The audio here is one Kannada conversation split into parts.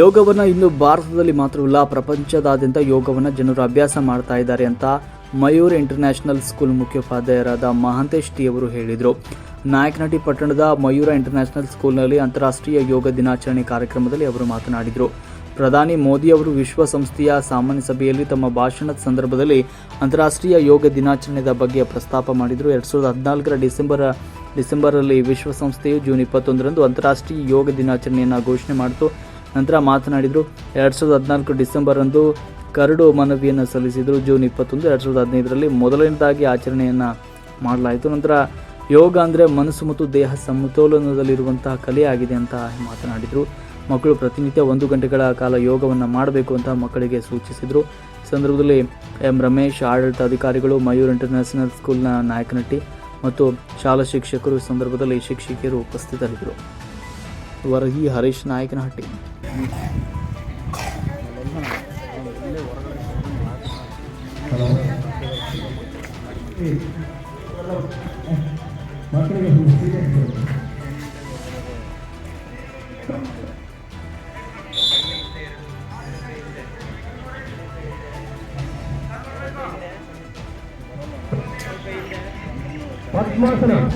ಯೋಗವನ್ನು ಇನ್ನು ಭಾರತದಲ್ಲಿ ಮಾತ್ರವಲ್ಲ, ಪ್ರಪಂಚದಾದ್ಯಂತ ಯೋಗವನ್ನು ಜನರು ಅಭ್ಯಾಸ ಮಾಡ್ತಾ ಇದ್ದಾರೆ ಅಂತ ಮಯೂರ್ ಇಂಟರ್ನ್ಯಾಷನಲ್ ಸ್ಕೂಲ್ ಮುಖ್ಯೋಪಾಧ್ಯಾಯರಾದ ಮಹಾಂತೇಶ್ ಟಿ ಅವರು ಹೇಳಿದರು. ನಾಯಕನಹಟ್ಟಿ ಪಟ್ಟಣದ ಮಯೂರ ಇಂಟರ್ನ್ಯಾಷನಲ್ ಸ್ಕೂಲ್ನಲ್ಲಿ ಅಂತಾರಾಷ್ಟ್ರೀಯ ಯೋಗ ದಿನಾಚರಣೆ ಕಾರ್ಯಕ್ರಮದಲ್ಲಿ ಅವರು ಮಾತನಾಡಿದರು. ಪ್ರಧಾನಿ ಮೋದಿ ಅವರು ವಿಶ್ವಸಂಸ್ಥೆಯ ಸಾಮಾನ್ಯ ಸಭೆಯಲ್ಲಿ ತಮ್ಮ ಭಾಷಣದ ಸಂದರ್ಭದಲ್ಲಿ ಅಂತಾರಾಷ್ಟ್ರೀಯ ಯೋಗ ದಿನಾಚರಣೆಯ ಬಗ್ಗೆ ಪ್ರಸ್ತಾಪ ಮಾಡಿದರು. ಎರಡು ಸಾವಿರದ ಹದಿನಾಲ್ಕರ ಡಿಸೆಂಬರ್, ಡಿಸೆಂಬರಲ್ಲಿ ವಿಶ್ವಸಂಸ್ಥೆಯು ಜೂನ್ ಇಪ್ಪತ್ತೊಂದರಂದು ಅಂತಾರಾಷ್ಟ್ರೀಯ ಯೋಗ ದಿನಾಚರಣೆಯನ್ನು ಘೋಷಣೆ ಮಾಡಿತು. ನಂತರ ಮಾತನಾಡಿದರು, ಎರಡು ಸಾವಿರದ ಹದಿನಾಲ್ಕು ಡಿಸೆಂಬರಂದು ಕರಡು ಮನವಿಯನ್ನು ಸಲ್ಲಿಸಿದರು. ಜೂನ್ ಇಪ್ಪತ್ತೊಂದು, ಎರಡು ಸಾವಿರದ ಹದಿನೈದರಲ್ಲಿ ಮೊದಲನೇದಾಗಿ ಆಚರಣೆಯನ್ನು ಮಾಡಲಾಯಿತು. ನಂತರ ಯೋಗ ಅಂದರೆ ಮನಸ್ಸು ಮತ್ತು ದೇಹ ಸಮತೋಲನದಲ್ಲಿರುವಂತಹ ಕಲೆಯಾಗಿದೆ ಅಂತ ಮಾತನಾಡಿದರು. ಮಕ್ಕಳು ಪ್ರತಿನಿತ್ಯ ಒಂದು ಗಂಟೆಗಳ ಕಾಲ ಯೋಗವನ್ನು ಮಾಡಬೇಕು ಅಂತ ಮಕ್ಕಳಿಗೆ ಸೂಚಿಸಿದರು. ಸಂದರ್ಭದಲ್ಲಿ ಎಂ ರಮೇಶ್, ಆಡಳಿತ ಅಧಿಕಾರಿಗಳು, ಮಯೂರ್ ಇಂಟರ್ನ್ಯಾಷನಲ್ ಸ್ಕೂಲ್ನ ನಾಯಕನಟ್ಟಿ ಮತ್ತು ಶಾಲಾ ಶಿಕ್ಷಕರು ಸಂದರ್ಭದಲ್ಲಿ ಶಿಕ್ಷಕಿಯರು ಉಪಸ್ಥಿತರಿದ್ದರು. ವರಹಿ ಹರೀಶ್ ನಾಯಕನಹಟ್ಟಿ. பத்மாசனம்.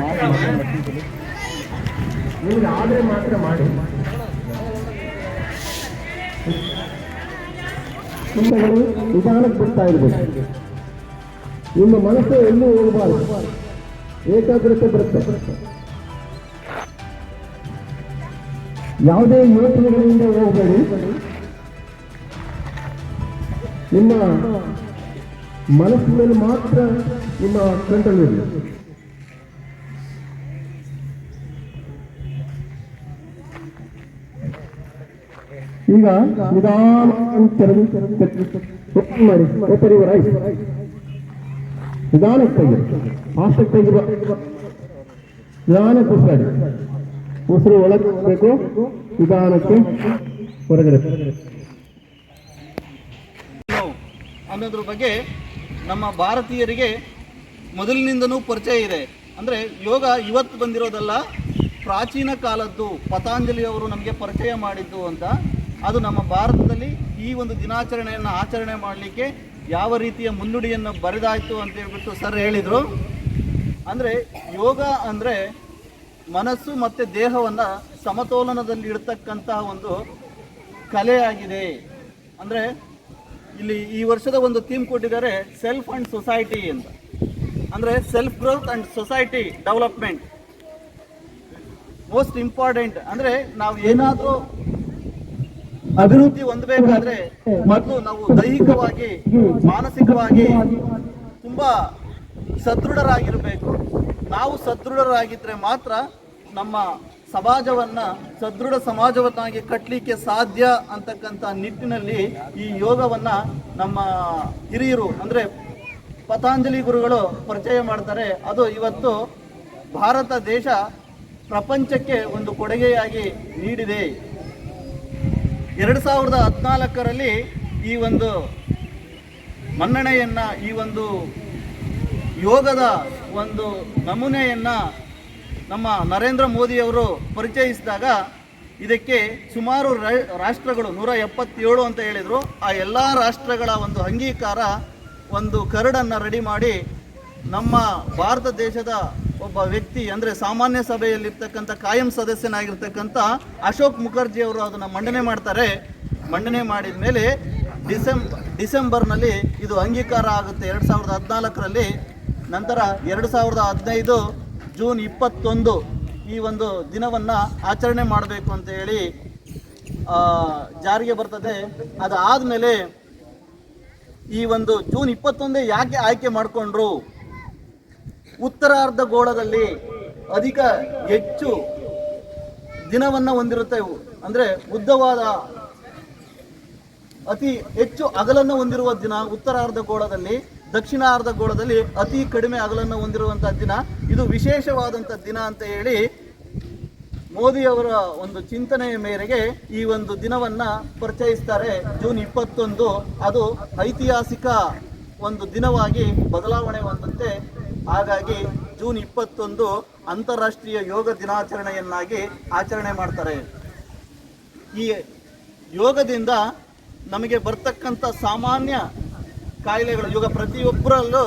மாசம் மட்டும் சொல்லி. ನಿಮ್ಗೆ ಆದರೆ ಮಾತ್ರ ಮಾಡಿ. ಚಿಂತೆಗಳು ನಿಧಾನಕ್ಕೆ ಬಿಡ್ತಾ ಇರಬೇಕು. ನಿಮ್ಮ ಮನಸ್ಸು ಎಲ್ಲೂ ಹೋಗಬಾರದು. ಏಕಾಗ್ರತೆ ಬರುತ್ತೆ. ಯಾವುದೇ ಯೋಚನೆಗಳಿಂದ ಹೋಗಬೇಡಿ. ನಿಮ್ಮ ಮನಸ್ಸಿನಲ್ಲಿ ಮಾತ್ರ ನಿಮ್ಮ ಕಂಟ್ರೋಲ್ ಇರಲಿ. ಈಗ ನಿಧಾನ ತೆರವು ಓಪನ್ ಮಾಡಿ ಓಪನ್ ಯುವರ್ ಐಸ್ ನಿಧಾನಕ್ಕೆ ತೆಗಿರಿ ಫಾಸ್ಟಾಗಿ ತೆಗಿರುವ ನಿಧಾನಕ್ಕೆ ಉಸಿರು ಒಳಗೆ ಬೇಕು ನಿಧಾನಕ್ಕೆ ಹೊರಗಡೆ. ಅನ್ನೋದ್ರ ಬಗ್ಗೆ ನಮ್ಮ ಭಾರತೀಯರಿಗೆ ಮೊದಲಿನಿಂದನೂ ಪರಿಚಯ ಇದೆ. ಅಂದರೆ ಯೋಗ ಇವತ್ತು ಬಂದಿರೋದಲ್ಲ, ಪ್ರಾಚೀನ ಕಾಲದ್ದು. ಪತಾಂಜಲಿಯವರು ನಮಗೆ ಪರಿಚಯ ಮಾಡಿದ್ದು ಅಂತ. ಅದು ನಮ್ಮ ಭಾರತದಲ್ಲಿ ಈ ಒಂದು ದಿನಾಚರಣೆಯನ್ನು ಆಚರಣೆ ಮಾಡಲಿಕ್ಕೆ ಯಾವ ರೀತಿಯ ಮುನ್ನುಡಿಯನ್ನು ಬರೆದಾಯಿತು ಅಂತ ಹೇಳ್ಬಿಟ್ಟು ಸರ್ ಹೇಳಿದರು. ಅಂದರೆ ಯೋಗ ಅಂದರೆ ಮನಸ್ಸು ಮತ್ತು ದೇಹವನ್ನು ಸಮತೋಲನದಲ್ಲಿ ಇಡ್ತಕ್ಕಂತಹ ಒಂದು ಕಲೆಯಾಗಿದೆ ಅಂದರೆ ಇಲ್ಲಿ ಈ ವರ್ಷದ ಒಂದು ಥೀಮ್ ಕೊಟ್ಟಿದ್ದಾರೆ ಸೆಲ್ಫ್ ಆ್ಯಂಡ್ ಸೊಸೈಟಿ ಅಂತ. ಅಂದರೆ self growth and society development. Most important. ಅಂದರೆ ನಾವು ಏನಾದರೂ ಅಭಿವೃದ್ಧಿ ಹೊಂದಬೇಕಾದ್ರೆ ಮೊದಲು ನಾವು ದೈಹಿಕವಾಗಿ, ಮಾನಸಿಕವಾಗಿ ತುಂಬಾ ಸದೃಢರಾಗಿರಬೇಕು. ನಾವು ಸದೃಢರಾಗಿದ್ರೆ ಮಾತ್ರ ನಮ್ಮ ಸಮಾಜವನ್ನ ಸದೃಢ ಸಮಾಜವನ್ನಾಗಿ ಕಟ್ಟಲಿಕ್ಕೆ ಸಾಧ್ಯ ಅಂತಕ್ಕಂಥ ನಿಟ್ಟಿನಲ್ಲಿ ಈ ಯೋಗವನ್ನ ನಮ್ಮ ಹಿರಿಯರು, ಅಂದ್ರೆ ಪತಾಂಜಲಿ ಗುರುಗಳು ಪರಿಚಯ ಮಾಡ್ತಾರೆ. ಅದು ಇವತ್ತು ಭಾರತ ದೇಶ ಪ್ರಪಂಚಕ್ಕೆ ಒಂದು ಕೊಡುಗೆಯಾಗಿ ನೀಡಿದೆ. ಎರಡು ಸಾವಿರದ ಹದಿನಾಲ್ಕರಲ್ಲಿ ಈ ಒಂದು ಮನ್ನಣೆಯನ್ನು, ಈ ಒಂದು ಯೋಗದ ಒಂದು ನಮೂನೆಯನ್ನು ನಮ್ಮ ನರೇಂದ್ರ ಮೋದಿಯವರು ಪರಿಚಯಿಸಿದಾಗ ಇದಕ್ಕೆ ಸುಮಾರು ರಾಷ್ಟ್ರಗಳು ನೂರ ಎಪ್ಪತ್ತೇಳು ಅಂತ ಹೇಳಿದರು. ಆ ಎಲ್ಲ ರಾಷ್ಟ್ರಗಳ ಒಂದು ಅಂಗೀಕಾರ ಒಂದು ಕರಡನ್ನು ರೆಡಿ ಮಾಡಿ ನಮ್ಮ ಭಾರತ ದೇಶದ ಒಬ್ಬ ವ್ಯಕ್ತಿ ಅಂದರೆ ಸಾಮಾನ್ಯ ಸಭೆಯಲ್ಲಿರ್ತಕ್ಕಂಥ ಕಾಯಂ ಸದಸ್ಯನಾಗಿರ್ತಕ್ಕಂಥ ಅಶೋಕ್ ಮುಖರ್ಜಿ ಅವರು ಅದನ್ನು ಮಂಡನೆ ಮಾಡ್ತಾರೆ. ಮಂಡನೆ ಮಾಡಿದ ಮೇಲೆ ಡಿಸೆಂಬರ್ ಡಿಸೆಂಬರ್ನಲ್ಲಿ ಇದು ಅಂಗೀಕಾರ ಆಗುತ್ತೆ. ಎರಡು ಸಾವಿರದ ಹದಿನಾಲ್ಕರಲ್ಲಿ ನಂತರ ಎರಡು ಸಾವಿರದ ಹದಿನೈದು ಜೂನ್ ಇಪ್ಪತ್ತೊಂದು ಈ ಒಂದು ದಿನವನ್ನು ಆಚರಣೆ ಮಾಡಬೇಕು ಅಂತ ಹೇಳಿ ಜಾರಿಗೆ ಬರ್ತದೆ. ಅದಾದಮೇಲೆ ಈ ಒಂದು ಜೂನ್ ಇಪ್ಪತ್ತೊಂದೇ ಯಾಕೆ ಆಯ್ಕೆ ಮಾಡಿಕೊಂಡ್ರು? ಉತ್ತರಾರ್ಧ ಗೋಳದಲ್ಲಿ ಅಧಿಕ ಹೆಚ್ಚು ದಿನವನ್ನು ಹೊಂದಿರುತ್ತೆ ಇವು. ಅಂದರೆ ಉದ್ದವಾದ ಅತಿ ಹೆಚ್ಚು ಅಗಲನ್ನು ಹೊಂದಿರುವ ದಿನ ಉತ್ತರಾರ್ಧ ಗೋಳದಲ್ಲಿ ದಕ್ಷಿಣಾರ್ಧ ಗೋಳದಲ್ಲಿ ಅತಿ ಕಡಿಮೆ ಅಗಲನ್ನು ಹೊಂದಿರುವಂತಹ ದಿನ. ಇದು ವಿಶೇಷವಾದಂಥ ದಿನ ಅಂತ ಹೇಳಿ ಮೋದಿಯವರ ಒಂದು ಚಿಂತನೆಯ ಮೇರೆಗೆ ಈ ಒಂದು ದಿನವನ್ನು ಪರಿಚಯಿಸ್ತಾರೆ. ಜೂನ್ ಇಪ್ಪತ್ತೊಂದು, ಅದು ಐತಿಹಾಸಿಕ ಒಂದು ದಿನವಾಗಿ ಬದಲಾವಣೆ ಹೊಂದಂತೆ ಹಾಗಾಗಿ ಜೂನ್ ಇಪ್ಪತ್ತೊಂದು ಅಂತಾರಾಷ್ಟ್ರೀಯ ಯೋಗ ದಿನಾಚರಣೆಯನ್ನಾಗಿ ಆಚರಣೆ ಮಾಡ್ತಾರೆ. ಈ ಯೋಗದಿಂದ ನಮಗೆ ಬರ್ತಕ್ಕಂಥ ಸಾಮಾನ್ಯ ಕಾಯಿಲೆಗಳು ಯೋಗ ಪ್ರತಿಯೊಬ್ಬರಲ್ಲೂ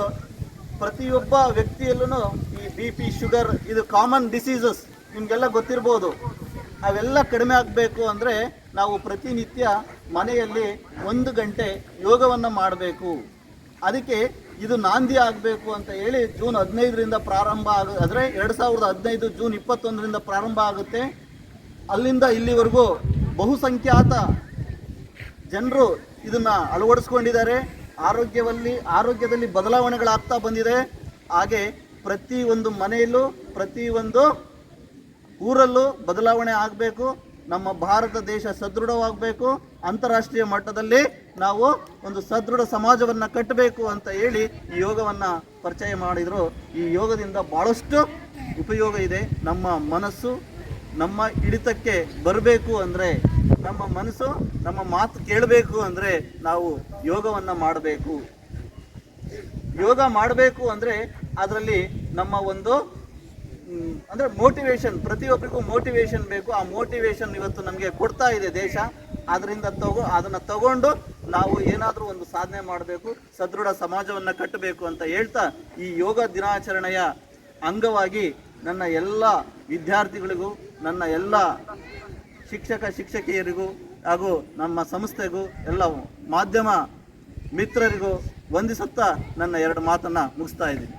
ಪ್ರತಿಯೊಬ್ಬ ವ್ಯಕ್ತಿಯಲ್ಲೂ ಈ ಬಿ ಪಿ, ಶುಗರ್, ಇದು ಕಾಮನ್ ಡಿಸೀಸಸ್ ನಿಮಗೆಲ್ಲ ಗೊತ್ತಿರ್ಬೋದು. ಅವೆಲ್ಲ ಕಡಿಮೆ ಆಗಬೇಕು ಅಂದರೆ ನಾವು ಪ್ರತಿನಿತ್ಯ ಮನೆಯಲ್ಲಿ ಒಂದು ಗಂಟೆ ಯೋಗವನ್ನು ಮಾಡಬೇಕು. ಅದಕ್ಕೆ ಇದು ನಾಂದಿ ಆಗಬೇಕು ಅಂತ ಹೇಳಿ ಜೂನ್ ಹದಿನೈದರಿಂದ ಪ್ರಾರಂಭ ಆಗ ಅಂದರೆ ಎರಡು ಸಾವಿರದ ಹದಿನೈದು ಜೂನ್ ಇಪ್ಪತ್ತೊಂದರಿಂದ ಪ್ರಾರಂಭ ಆಗುತ್ತೆ. ಅಲ್ಲಿಂದ ಇಲ್ಲಿವರೆಗೂ ಬಹುಸಂಖ್ಯಾತ ಜನರು ಇದನ್ನು ಅಳವಡಿಸ್ಕೊಂಡಿದ್ದಾರೆ. ಆರೋಗ್ಯದಲ್ಲಿ ಆರೋಗ್ಯದಲ್ಲಿ ಬದಲಾವಣೆಗಳಾಗ್ತಾ ಬಂದಿದೆ. ಹಾಗೆ ಪ್ರತಿ ಒಂದು ಮನೆಯಲ್ಲೂ ಪ್ರತಿ ಒಂದು ಊರಲ್ಲೂ ಬದಲಾವಣೆ ಆಗಬೇಕು. ನಮ್ಮ ಭಾರತ ದೇಶ ಸದೃಢವಾಗಬೇಕು, ಅಂತಾರಾಷ್ಟ್ರೀಯ ಮಟ್ಟದಲ್ಲಿ ನಾವು ಒಂದು ಸದೃಢ ಸಮಾಜವನ್ನು ಕಟ್ಟಬೇಕು ಅಂತ ಹೇಳಿ ಈ ಯೋಗವನ್ನು ಪರಿಚಯ ಮಾಡಿದರು. ಈ ಯೋಗದಿಂದ ಭಾಳಷ್ಟು ಉಪಯೋಗ ಇದೆ. ನಮ್ಮ ಮನಸ್ಸು ನಮ್ಮ ಹಿಡಿತಕ್ಕೆ ಬರಬೇಕು ಅಂದರೆ, ನಮ್ಮ ಮನಸ್ಸು ನಮ್ಮ ಮಾತು ಕೇಳಬೇಕು ಅಂದರೆ ನಾವು ಯೋಗವನ್ನು ಮಾಡಬೇಕು. ಯೋಗ ಮಾಡಬೇಕು ಅಂದರೆ ಅದರಲ್ಲಿ ನಮ್ಮ ಒಂದು ಅಂದ್ರೆ ಮೋಟಿವೇಶನ್ ಪ್ರತಿಯೊಬ್ಬರಿಗೂ ಮೋಟಿವೇಶನ್ ಬೇಕು. ಆ ಮೋಟಿವೇಶನ್ ಇವತ್ತು ನಮಗೆ ಕೊಡ್ತಾ ಇದೆ ದೇಶ. ಅದರಿಂದ ತಗೋ, ಅದನ್ನು ತಗೊಂಡು ನಾವು ಏನಾದರೂ ಒಂದು ಸಾಧನೆ ಮಾಡಬೇಕು, ಸದೃಢ ಸಮಾಜವನ್ನು ಕಟ್ಟಬೇಕು ಅಂತ ಹೇಳ್ತಾ ಈ ಯೋಗ ದಿನಾಚರಣೆಯ ಅಂಗವಾಗಿ ನನ್ನ ಎಲ್ಲ ವಿದ್ಯಾರ್ಥಿಗಳಿಗೂ, ನನ್ನ ಎಲ್ಲ ಶಿಕ್ಷಕ, ಶಿಕ್ಷಕಿಯರಿಗೂ ಹಾಗೂ ನಮ್ಮ ಸಂಸ್ಥೆಗೂ, ಎಲ್ಲ ಮಾಧ್ಯಮ ಮಿತ್ರರಿಗೂ ವಂದಿಸುತ್ತಾ ನನ್ನ ಎರಡು ಮಾತನ್ನು ಮುಗಿಸ್ತಾ ಇದ್ದೀನಿ.